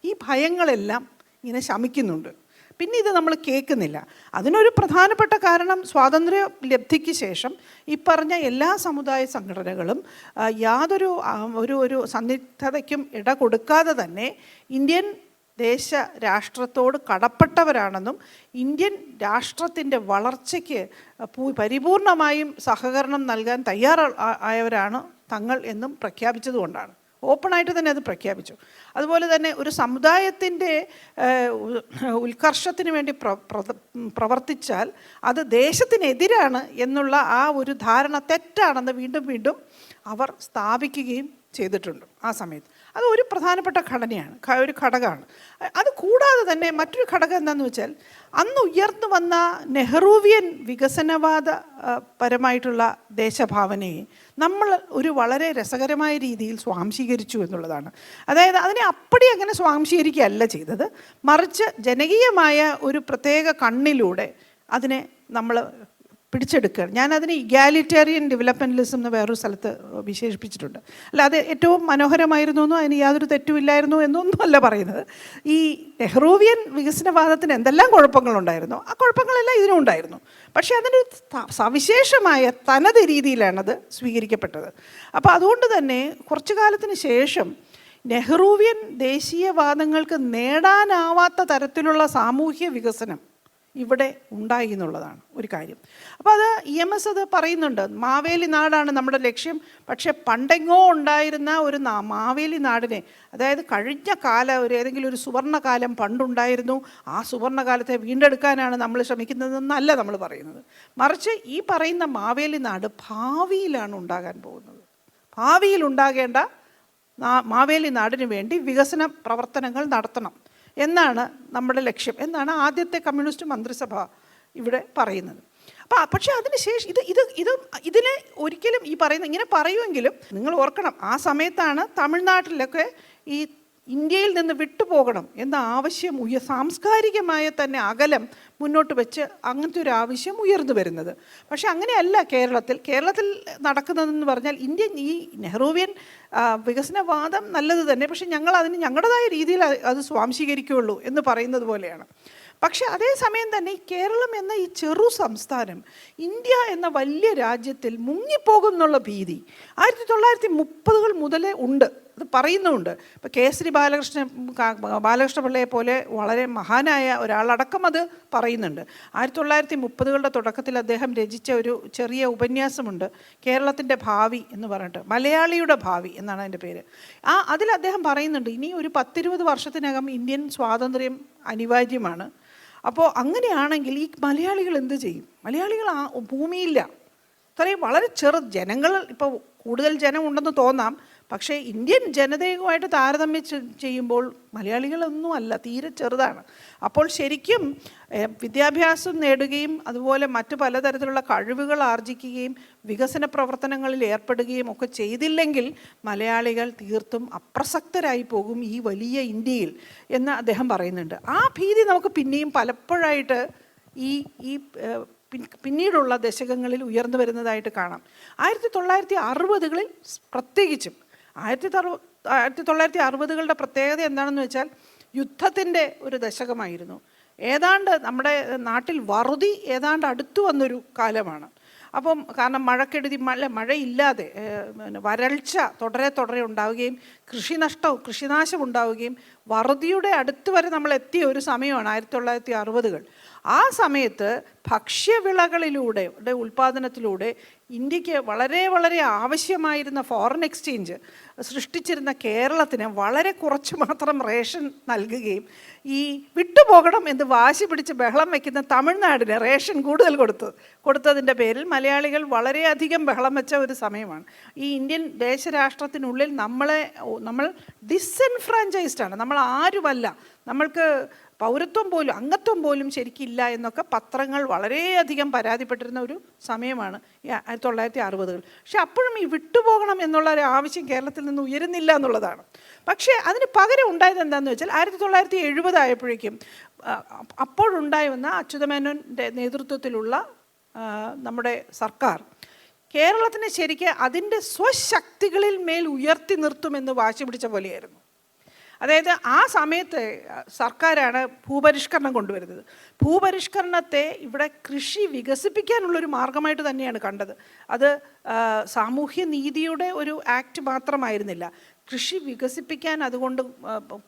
ഈ ഭയങ്ങളെല്ലാം ഇങ്ങനെ ശമിക്കുന്നുണ്ട്. പിന്നെ ഇത് നമ്മൾ കേൾക്കുന്നില്ല. അതിനൊരു പ്രധാനപ്പെട്ട കാരണം സ്വാതന്ത്ര്യ ലബ്ധിക്ക് ശേഷം ഈ പറഞ്ഞ എല്ലാ സമുദായ സംഘടനകളും യാതൊരു ഒരു ഒരു സന്നിഗ്ധതയ്ക്കും ഇട കൊടുക്കാതെ തന്നെ ഇന്ത്യൻ ദേശ രാഷ്ട്രത്തോട് കടപ്പെട്ടവരാണെന്നും ഇന്ത്യൻ രാഷ്ട്രത്തിന്റെ വളർച്ചയ്ക്ക് പരിപൂർണമായും സഹകരണം നൽകാൻ തയ്യാറ ആയവരാണ് തങ്ങൾ എന്നും പ്രഖ്യാപിച്ചതുകൊണ്ടാണ്. ഓപ്പണായിട്ട് തന്നെ അത് പ്രഖ്യാപിച്ചു. അതുപോലെ തന്നെ ഒരു സമുദായത്തിന്റെ ഉത്കർഷത്തിന് വേണ്ടി പ്ര പ്രവർത്തിച്ചാൽ അത് ദേശത്തിനെതിരാണ് എന്നുള്ള ആ ഒരു ധാരണ തെറ്റാണെന്ന് വീണ്ടും വീണ്ടും അവർ സ്ഥാപിക്കുകയും ചെയ്തിട്ടുണ്ട് ആ സമയത്ത്. അത് ഒരു പ്രധാനപ്പെട്ട ഘടനയാണ് ഒരു ഘടകമാണ്. അത് കൂടാതെ തന്നെ മറ്റൊരു ഘടകം എന്താണെന്ന് വെച്ചാൽ അന്ന് ഉയർന്നു വന്ന നെഹ്റൂവിയൻ വികസനവാദ പരമായിട്ടുള്ള ദേശഭാവനയെ നമ്മൾ ഒരു വളരെ രസകരമായ രീതിയിൽ സ്വാംശീകരിച്ചു എന്നുള്ളതാണ്. അതായത് അതിനെ അപ്പടി അങ്ങനെ സ്വാംശീകരിക്കുകയല്ല ചെയ്തത്. മറിച്ച് ജനകീയമായ ഒരു പ്രത്യേക കണ്ണിലൂടെ അതിനെ നമ്മൾ പിടിച്ചെടുക്കുകയാണ് ഞാനതിനെ ഇഗാലിറ്റേറിയൻ ഡെവലപ്മെന്റലിസം എന്ന് വേറൊരു സ്ഥലത്ത് വിശേഷിപ്പിച്ചിട്ടുണ്ട്. അല്ല അത് ഏറ്റവും മനോഹരമായിരുന്നു എന്നോ അതിന് യാതൊരു തെറ്റുമില്ലായിരുന്നു എന്നൊന്നും അല്ല പറയുന്നത്. ഈ നെഹ്റൂവിയൻ വികസനവാദത്തിന് എന്തെല്ലാം കുഴപ്പങ്ങളുണ്ടായിരുന്നു ആ കുഴപ്പങ്ങളെല്ലാം ഇതിനും ഉണ്ടായിരുന്നു പക്ഷേ അതിന്റെ സവിശേഷമായ തനത് രീതിയിലാണത് സ്വീകരിക്കപ്പെട്ടത്. അപ്പോൾ അതുകൊണ്ട് തന്നെ കുറച്ചു കാലത്തിന് ശേഷം നെഹ്റൂവിയൻ ദേശീയവാദങ്ങൾക്ക് നേടാനാവാത്ത തരത്തിലുള്ള സാമൂഹ്യ വികസനം ഇവിടെ ഉണ്ടായി എന്നുള്ളതാണ് ഒരു കാര്യം. അപ്പോൾ അത് ഇ എം എസ് അത് പറയുന്നുണ്ട്. മാവേലി നാടാണ് നമ്മുടെ ലക്ഷ്യം. പക്ഷേ പണ്ടെങ്ങോ ഉണ്ടായിരുന്ന ഒരു മാവേലി നാടിനെ അതായത് കഴിഞ്ഞ കാല ഒരു ഏതെങ്കിലും ഒരു സുവർണകാലം പണ്ടുണ്ടായിരുന്നു. ആ സുവർണകാലത്തെ വീണ്ടെടുക്കാനാണ് നമ്മൾ ശ്രമിക്കുന്നതെന്നല്ല നമ്മൾ പറയുന്നത്. മറിച്ച് ഈ പറയുന്ന മാവേലി നാട് ഭാവിയിലാണ് ഉണ്ടാകാൻ പോകുന്നത്. ഭാവിയിൽ ഉണ്ടാകേണ്ട മാവേലി നാടിന് വേണ്ടി വികസന പ്രവർത്തനങ്ങൾ നടത്തണം. എന്നാണ് നമ്മുടെ ലക്ഷ്യം എന്നാണ് ആദ്യത്തെ കമ്മ്യൂണിസ്റ്റ് മന്ത്രിസഭ ഇവിടെ പറയുന്നത്. അപ്പോൾ പക്ഷേ അതിന് ശേഷം ഇത് ഇത് ഇത് ഇതിനെ ഒരിക്കലും ഈ പറയുന്ന ഇങ്ങനെ പറയുമെങ്കിലും നിങ്ങൾ ഓർക്കണം ആ സമയത്താണ് തമിഴ്നാട്ടിലൊക്കെ ഈ ഇന്ത്യയിൽ നിന്ന് വിട്ടുപോകണം എന്ന ആവശ്യം ഉയ സാംസ്കാരികമായ തന്നെ അകലം മുന്നോട്ട് വെച്ച് അങ്ങനത്തെ ഒരു ആവശ്യം ഉയർന്നു വരുന്നത്. പക്ഷേ അങ്ങനെയല്ല കേരളത്തിൽ. കേരളത്തിൽ നടക്കുന്നതെന്ന് പറഞ്ഞാൽ ഇന്ത്യൻ ഈ നെഹ്റുവിയൻ വികസനവാദം നല്ലത് തന്നെ. പക്ഷേ ഞങ്ങൾ അതിന് ഞങ്ങളുടേതായ രീതിയിൽ അത് സ്വാംശീകരിക്കുകയുള്ളൂ എന്ന് പറയുന്നത് പോലെയാണ്. പക്ഷെ അതേസമയം തന്നെ ഈ കേരളം എന്ന ഈ ചെറു സംസ്ഥാനം ഇന്ത്യ എന്ന വലിയ രാജ്യത്തിൽ മുങ്ങിപ്പോകും എന്നുള്ള ഭീതി ആയിരത്തി തൊള്ളായിരത്തി മുപ്പതുകൾ മുതലേ ഉണ്ട്. അത് പറയുന്നുമുണ്ട് ഇപ്പോൾ കേസരി ബാലകൃഷ്ണ ബാലകൃഷ്ണ പിള്ളയെ പോലെ വളരെ മഹാനായ ഒരാളടക്കം അത് പറയുന്നുണ്ട്. ആയിരത്തി തൊള്ളായിരത്തി മുപ്പതുകളുടെ തുടക്കത്തിൽ അദ്ദേഹം രചിച്ച ഒരു ചെറിയ ഉപന്യാസമുണ്ട്. കേരളത്തിന്റെ ഭാവി എന്ന് പറഞ്ഞിട്ട്. മലയാളിയുടെ ഭാവി എന്നാണ് അതിന്റെ പേര്. ആ അതിൽ അദ്ദേഹം പറയുന്നുണ്ട് ഇനി ഒരു പത്തിരുപത് വർഷത്തിനകം ഇന്ത്യൻ സ്വാതന്ത്ര്യം അനിവാര്യമാണ്. അപ്പോൾ അങ്ങനെയാണെങ്കിൽ ഈ മലയാളികൾ എന്ത് ചെയ്യും? മലയാളികൾ ആ ഭൂമിയില്ല. അത്രയും വളരെ ചെറു ജനങ്ങൾ ഇപ്പോൾ കൂടുതൽ ജനം ഉണ്ടെന്ന് തോന്നാം. പക്ഷേ ഇന്ത്യൻ ജനതയുമായിട്ട് താരതമ്യം ചെയ്യുമ്പോൾ മലയാളികളൊന്നും അല്ല തീരെ ചെറുതാണ്. അപ്പോൾ ശരിക്കും വിദ്യാഭ്യാസം നേടുകയും അതുപോലെ മറ്റു പലതരത്തിലുള്ള കഴിവുകൾ ആർജിക്കുകയും വികസന പ്രവർത്തനങ്ങളിൽ ഏർപ്പെടുകയും ഒക്കെ ചെയ്തില്ലെങ്കിൽ മലയാളികൾ തീർത്തും അപ്രസക്തരായി പോകും ഈ വലിയ ഇന്ത്യയിൽ എന്ന് അദ്ദേഹം പറയുന്നുണ്ട്. ആ ഭീതി നമുക്ക് പിന്നെയും പലപ്പോഴായിട്ട് ഈ ഈ പിന്നീടുള്ള ദശകങ്ങളിൽ ഉയർന്നു വരുന്നതായിട്ട് കാണാം. ആയിരത്തി തൊള്ളായിരത്തി അറുപതുകളിൽ പ്രത്യേകിച്ചും ആയിരത്തി തറു ആയിരത്തി തൊള്ളായിരത്തി അറുപതുകളുടെ പ്രത്യേകത എന്താണെന്ന് വെച്ചാൽ യുദ്ധത്തിന്റെ ഒരു ദശകമായിരുന്നു. ഏതാണ്ട് നമ്മുടെ നാട്ടിൽ വറുതി ഏതാണ്ട് അടുത്തു വന്നൊരു കാലമാണ്. അപ്പം കാരണം മഴക്കെടുതി മഴ മഴയില്ലാതെ വരൾച്ച തുടരെ തുടരെ ഉണ്ടാവുകയും കൃഷിനഷ്ടവും കൃഷിനാശം ഉണ്ടാവുകയും വറുതിയുടെ അടുത്ത് വരെ നമ്മൾ എത്തിയ ഒരു സമയമാണ് ആയിരത്തി തൊള്ളായിരത്തി അറുപതുകൾ. ആ സമയത്ത് ഭക്ഷ്യവിളകളിലൂടെ ഉൽപ്പാദനത്തിലൂടെ ഇന്ത്യയ്ക്ക് വളരെ വളരെ ആവശ്യമായിരുന്ന ഫോറിൻ എക്സ്ചേഞ്ച് സൃഷ്ടിച്ചിരുന്ന കേരളത്തിന് വളരെ കുറച്ച് മാത്രം റേഷൻ നൽകുകയും ഈ വിട്ടുപോകണം എന്ന് വാശി പിടിച്ച് ബഹളം വയ്ക്കുന്ന തമിഴ്നാടിന് റേഷൻ കൂടുതൽ കൊടുത്തു കൊടുത്തതിന്റെ പേരിൽ മലയാളികൾ വളരെയധികം ബഹളം വെച്ച ഒരു സമയമാണ്. ഈ ഇന്ത്യൻ ദേശരാഷ്ട്രത്തിനുള്ളിൽ നമ്മളെ നമ്മൾ ഡിസ്എൻഫ്രാഞ്ചൈസ്ഡ് ആണ്. നമ്മൾ ആരുമല്ല. നമ്മൾക്ക് പൗരത്വം പോലും അംഗത്വം പോലും ശരിക്കില്ല എന്നൊക്കെ പത്രങ്ങൾ വളരെയധികം പരാതിപ്പെട്ടിരുന്ന ഒരു സമയമാണ് ആയിരത്തി തൊള്ളായിരത്തി അറുപതുകൾ. പക്ഷെ അപ്പോഴും ഈ വിട്ടുപോകണം എന്നുള്ള ഒരു ആവശ്യം കേരളത്തിൽ നിന്ന് ഉയരുന്നില്ല എന്നുള്ളതാണ്. പക്ഷേ അതിന് പകരം ഉണ്ടായത് എന്താണെന്ന് വെച്ചാൽ ആയിരത്തി തൊള്ളായിരത്തി എഴുപതായപ്പോഴേക്കും അപ്പോഴുണ്ടായി വന്ന അച്യുതമേനോന്റെ നേതൃത്വത്തിലുള്ള നമ്മുടെ സർക്കാർ കേരളത്തിനെ ശരിക്ക് അതിന്റെ സ്വശക്തികളിൽ മേൽ ഉയർത്തി നിർത്തുമെന്ന് വാശി പിടിച്ച പോലെയായിരുന്നു. അതായത് ആ സമയത്ത് സർക്കാരാണ് ഭൂപരിഷ്കരണം കൊണ്ടുവരുന്നത്. ഭൂപരിഷ്കരണത്തെ ഇവിടെ കൃഷി വികസിപ്പിക്കാനുള്ളൊരു മാർഗമായിട്ട് തന്നെയാണ് കണ്ടത്. അത് സാമൂഹ്യ നീതിയുടെ ഒരു ആക്ട് മാത്രമായിരുന്നില്ല. കൃഷി വികസിപ്പിക്കാൻ അതുകൊണ്ട്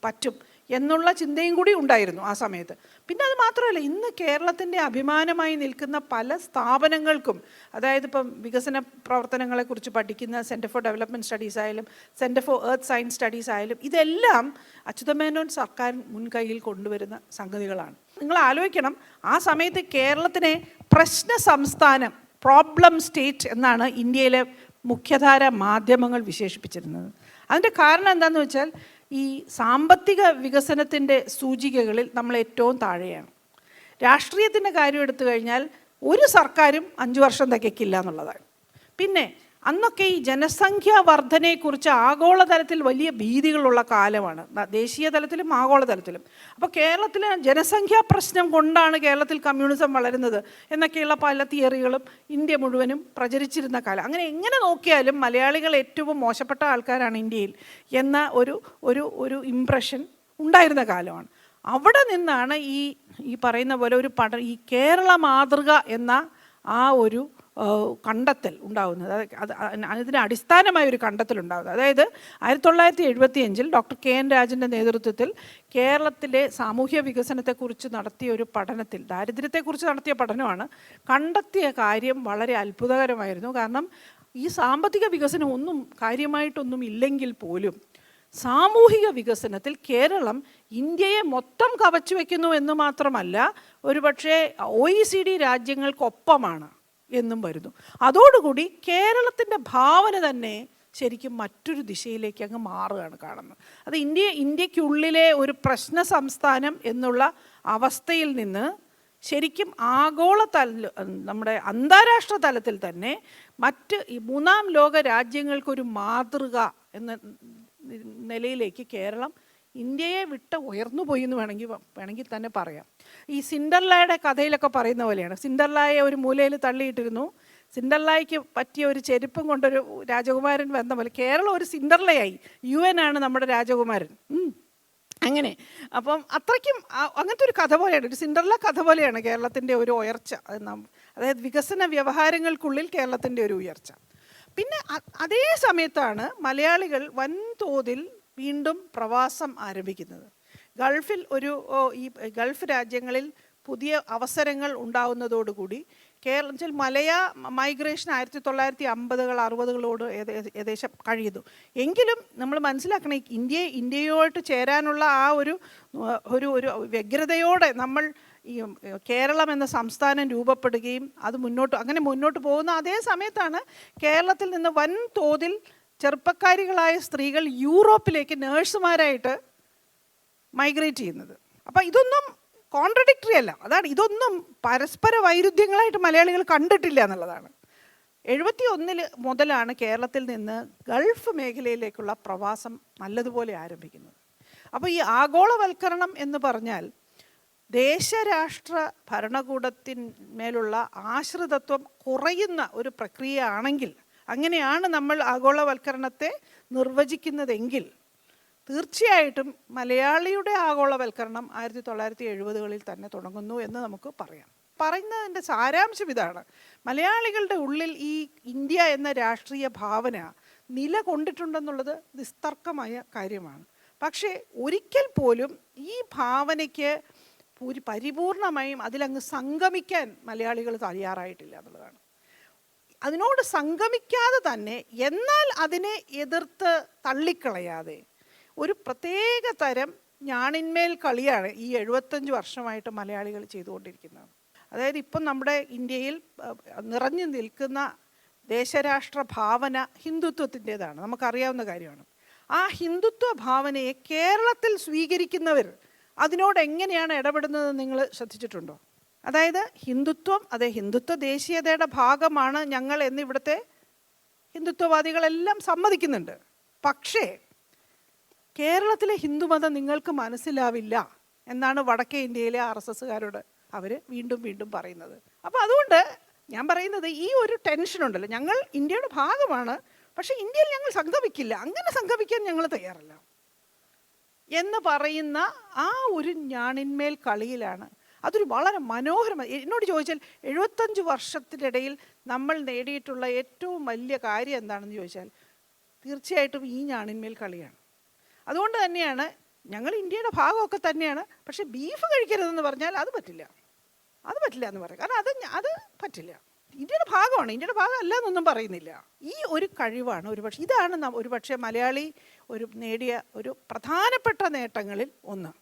പറ്റും. എന്നുള്ള ചിന്തയും കൂടി ഉണ്ടായിരുന്നു ആ സമയത്ത്. പിന്നെ അത് മാത്രമല്ല ഇന്ന് കേരളത്തിന്റെ അഭിമാനമായി നിൽക്കുന്ന പല സ്ഥാപനങ്ങൾക്കും അതായത് ഇപ്പം വികസന പ്രവർത്തനങ്ങളെക്കുറിച്ച് പഠിക്കുന്ന സെന്റർ ഫോർ ഡെവലപ്മെന്റ് സ്റ്റഡീസ് ആയാലും centre for earth science studies ആയാലും ഇതെല്ലാം അച്യുതമേനോൻ സർക്കാർ മുൻകൈയിൽ കൊണ്ടുവരുന്ന സംഗതികളാണ്. നിങ്ങൾ ആലോചിക്കണം ആ സമയത്ത് കേരളത്തിനെ പ്രശ്ന സംസ്ഥാനം പ്രോബ്ലം സ്റ്റേറ്റ് എന്നാണ് ഇന്ത്യയിലെ മുഖ്യധാര മാധ്യമങ്ങൾ വിശേഷിപ്പിച്ചിരുന്നത്. അതിന്റെ കാരണം എന്താണെന്ന് വെച്ചാൽ ഈ സാമ്പത്തിക വികസനത്തിന്റെ സൂചികകളിൽ നമ്മൾ ഏറ്റവും താഴെയാണ്. രാഷ്ട്രീയത്തിന്റെ കാര്യം എടുത്തു കഴിഞ്ഞാൽ ഒരു സർക്കാരും അഞ്ച് വർഷം തികയ്ക്കില്ല എന്നുള്ളതാണ്. പിന്നെ അന്നൊക്കെ ഈ ജനസംഖ്യാ വർധനയെക്കുറിച്ച് ആഗോളതലത്തിൽ വലിയ ഭീതികളുള്ള കാലമാണ്. ദേശീയ തലത്തിലും ആഗോളതലത്തിലും. അപ്പോൾ കേരളത്തിലെ ജനസംഖ്യാ പ്രശ്നം കൊണ്ടാണ് കേരളത്തിൽ കമ്മ്യൂണിസം വളരുന്നത് എന്നൊക്കെയുള്ള പല തിയറികളും ഇന്ത്യ മുഴുവനും പ്രചരിച്ചിരുന്ന കാലം. അങ്ങനെ എങ്ങനെ നോക്കിയാലും മലയാളികൾ ഏറ്റവും മോശപ്പെട്ട ആൾക്കാരാണ് ഇന്ത്യയിൽ എന്ന ഒരു ഒരു ഒരു ഇംപ്രഷൻ ഉണ്ടായിരുന്ന കാലമാണ്. അവിടെ നിന്നാണ് ഈ ഈ പറയുന്ന പോലെ ഒരു പഠ ഈ കേരള മാതൃക എന്ന ആ ഒരു കണ്ടെത്തൽ ഉണ്ടാകുന്നത് അത് അത് അതിന് അടിസ്ഥാനമായ ഒരു കണ്ടെത്തൽ ഉണ്ടാകുന്നത് അതായത് ആയിരത്തി തൊള്ളായിരത്തി എഴുപത്തി അഞ്ചിൽ ഡോക്ടർ കെ എൻ രാജന്റെ നേതൃത്വത്തിൽ കേരളത്തിലെ സാമൂഹ്യ വികസനത്തെക്കുറിച്ച് നടത്തിയ ഒരു പഠനത്തിൽ ദാരിദ്ര്യത്തെക്കുറിച്ച് നടത്തിയ പഠനമാണ്. കണ്ടെത്തിയ കാര്യം വളരെ അത്ഭുതകരമായിരുന്നു. കാരണം ഈ സാമ്പത്തിക വികസനം ഒന്നും കാര്യമായിട്ടൊന്നും ഇല്ലെങ്കിൽ പോലും സാമൂഹിക വികസനത്തിൽ കേരളം ഇന്ത്യയെ മൊത്തം കവച്ചു വയ്ക്കുന്നു എന്ന് മാത്രമല്ല ഒരുപക്ഷെ ഒ ഇ സി ഡി രാജ്യങ്ങൾക്കൊപ്പമാണ്. എന്നും വരുന്നു. അതോടുകൂടി കേരളത്തിന്റെ ഭാവന തന്നെ ശരിക്കും മറ്റൊരു ദിശയിലേക്ക് അങ്ങ് മാറുകയാണ് കാണുന്നത്. അത് ഇന്ത്യ ഇന്ത്യക്കുള്ളിലെ ഒരു പ്രശ്ന സംസ്ഥാനം എന്നുള്ള അവസ്ഥയിൽ നിന്ന് ശരിക്കും ആഗോള തല നമ്മുടെ അന്താരാഷ്ട്ര തലത്തിൽ തന്നെ മറ്റ് ഈ മൂന്നാം ലോക രാജ്യങ്ങൾക്കൊരു മാതൃക എന്ന നിലയിലേക്ക് കേരളം ഇന്ത്യയെ വിട്ട് ഉയർന്നു പോയി എന്ന് വേണമെങ്കിൽ വേണമെങ്കിൽ തന്നെ പറയാം. ഈ സിൻഡർലായുടെ കഥയിലൊക്കെ പറയുന്ന പോലെയാണ്. സിൻഡർലായെ ഒരു മൂലയിൽ തള്ളിയിട്ടിരുന്നു. സിൻഡർലായ്ക്ക് പറ്റിയ ഒരു ചെരുപ്പും കൊണ്ടൊരു രാജകുമാരൻ വന്ന പോലെ കേരളം ഒരു സിൻഡർലയായി. യു എൻ ആണ് നമ്മുടെ രാജകുമാരൻ. അങ്ങനെ. അപ്പം അത്രയ്ക്കും അങ്ങനത്തെ ഒരു കഥ പോലെയാണ്. ഒരു സിൻഡർല കഥ പോലെയാണ് കേരളത്തിന്റെ ഒരു ഉയർച്ച. അതായത് വികസന വ്യവഹാരങ്ങൾക്കുള്ളിൽ കേരളത്തിന്റെ ഒരു ഉയർച്ച. പിന്നെ അതേ സമയത്താണ് മലയാളികൾ വൻതോതിൽ വീണ്ടും പ്രവാസം ആരംഭിക്കുന്നത്. ഗൾഫിൽ ഒരു ഈ ഗൾഫ് രാജ്യങ്ങളിൽ പുതിയ അവസരങ്ങൾ ഉണ്ടാവുന്നതോടുകൂടി കേരളത്തിൽ മലയ മൈഗ്രേഷൻ ആയിരത്തി തൊള്ളായിരത്തി അമ്പതുകൾ അറുപതുകളോട് ഏകദേശം കഴിയുന്നു. എങ്കിലും നമ്മൾ മനസ്സിലാക്കണം ഇന്ത്യ ഇന്ത്യയെ ഇന്ത്യയോട്ട് ചേരാനുള്ള ആ ഒരു ഒരു ഒരു വ്യഗ്രതയോടെ നമ്മൾ ഈ കേരളം എന്ന സംസ്ഥാനം രൂപപ്പെടുകയും അത് മുന്നോട്ട് അങ്ങനെ മുന്നോട്ട് പോകുന്ന അതേ സമയത്താണ് കേരളത്തിൽ നിന്ന് വൻ തോതിൽ ചെറുപ്പക്കാരികളായ സ്ത്രീകൾ യൂറോപ്പിലേക്ക് നേഴ്സുമാരായിട്ട് മൈഗ്രേറ്റ് ചെയ്യുന്നത്. അപ്പം ഇതൊന്നും കോൺട്രഡിക്ടറി അല്ല. അതാണ് ഇതൊന്നും പരസ്പര വൈരുദ്ധ്യങ്ങളായിട്ട് മലയാളികൾ കണ്ടിട്ടില്ല എന്നുള്ളതാണ്. എഴുപത്തി ഒന്നിൽ മുതലാണ് കേരളത്തിൽ നിന്ന് ഗൾഫ് മേഖലയിലേക്കുള്ള പ്രവാസം നല്ലതുപോലെ ആരംഭിക്കുന്നത്. അപ്പോൾ ഈ ആഗോളവൽക്കരണം എന്ന് പറഞ്ഞാൽ ദേശരാഷ്ട്ര ഭരണകൂടത്തിന്മേലുള്ള ആശ്രിതത്വം കുറയുന്ന ഒരു പ്രക്രിയ ആണെങ്കിൽ അങ്ങനെയാണ് നമ്മൾ ആഗോളവൽക്കരണത്തെ നിർവചിക്കുന്നതെങ്കിൽ തീർച്ചയായിട്ടും മലയാളിയുടെ ആഗോളവൽക്കരണം ആയിരത്തി തൊള്ളായിരത്തി എഴുപതുകളിൽ തന്നെ തുടങ്ങുന്നു എന്ന് നമുക്ക് പറയാം. പറയുന്നതിന്റെ സാരാംശം ഇതാണ്. മലയാളികളുടെ ഉള്ളിൽ ഈ ഇന്ത്യ എന്ന രാഷ്ട്രീയ ഭാവന നിലകൊണ്ടിട്ടുണ്ടെന്നുള്ളത് നിസ്തർക്കമായ കാര്യമാണ്. പക്ഷേ ഒരിക്കൽ പോലും ഈ ഭാവനയ്ക്ക് ഒരു പരിപൂർണമായും അതിലങ്ങ് സംഗമിക്കാൻ മലയാളികൾ തയ്യാറായിട്ടില്ല എന്നുള്ളതാണ്. അതിനോട് സംഗമിക്കാതെ തന്നെ എന്നാൽ അതിനെ എതിർത്ത് തള്ളിക്കളയാതെ. ഒരു പ്രത്യേക തരം ഞാണിന്മേൽ കളിയാണ് ഈ എഴുപത്തഞ്ച് വർഷമായിട്ട് മലയാളികൾ ചെയ്തുകൊണ്ടിരിക്കുന്നത്. അതായത് ഇപ്പം നമ്മുടെ ഇന്ത്യയിൽ നിറഞ്ഞു നിൽക്കുന്ന ദേശരാഷ്ട്ര ഭാവന ഹിന്ദുത്വത്തിന്റെതാണ്. നമുക്കറിയാവുന്ന കാര്യമാണ്. ആ ഹിന്ദുത്വ ഭാവനയെ കേരളത്തിൽ സ്വീകരിക്കുന്നവർ അതിനോട് എങ്ങനെയാണ് ഇടപെടുന്നത് നിങ്ങൾ ശ്രദ്ധിച്ചിട്ടുണ്ടോ? അതായത് ഹിന്ദുത്വം അതെ ഹിന്ദുത്വ ദേശീയതയുടെ ഭാഗമാണ് ഞങ്ങൾ എന്നിവിടുത്തെ ഹിന്ദുത്വവാദികളെല്ലാം സമ്മതിക്കുന്നുണ്ട്. പക്ഷേ കേരളത്തിലെ ഹിന്ദുമതം നിങ്ങൾക്ക് മനസ്സിലാവില്ല എന്നാണ് വടക്കേ ഇന്ത്യയിലെ ആർ എസ് എസ്സുകാരോട് അവർ വീണ്ടും വീണ്ടും പറയുന്നത്. അപ്പോൾ അതുകൊണ്ട് ഞാൻ പറയുന്നത് ഈ ഒരു ടെൻഷൻ ഉണ്ടല്ലോ. ഞങ്ങൾ ഇന്ത്യയുടെ ഭാഗമാണ് പക്ഷേ ഇന്ത്യയിൽ ഞങ്ങൾ സംഗമിക്കില്ല. അങ്ങനെ സംഗമിക്കാൻ ഞങ്ങൾ തയ്യാറല്ല. എന്ന് പറയുന്ന ആ ഒരു ഞാണിന്മേൽ കളിയിലാണ് അതൊരു വളരെ മനോഹരമായി എന്നോട് ചോദിച്ചാൽ എഴുപത്തഞ്ച് വർഷത്തിനിടയിൽ നമ്മൾ നേടിയിട്ടുള്ള ഏറ്റവും വലിയ കാര്യം എന്താണെന്ന് ചോദിച്ചാൽ തീർച്ചയായിട്ടും ഈ ഞാണിന്മേൽ കളിയാണ്. അതുകൊണ്ട് തന്നെയാണ് ഞങ്ങൾ ഇന്ത്യയുടെ ഭാഗമൊക്കെ തന്നെയാണ് പക്ഷേ ബീഫ് കഴിക്കരുതെന്ന് പറഞ്ഞാൽ അത് പറ്റില്ല. അത് പറ്റില്ല എന്ന് പറയും. കാരണം അത് അത് പറ്റില്ല. ഇന്ത്യയുടെ ഭാഗമാണ്. ഇന്ത്യയുടെ ഭാഗം അല്ല എന്നൊന്നും പറയുന്നില്ല. ഈ ഒരു കഴിവാണ് ഒരു പക്ഷേ ഇതാണ് ഒരുപക്ഷെ ഒരു പക്ഷേ മലയാളി ഒരു നേടിയ ഒരു പ്രധാനപ്പെട്ട നേട്ടങ്ങളിൽ ഒന്ന്.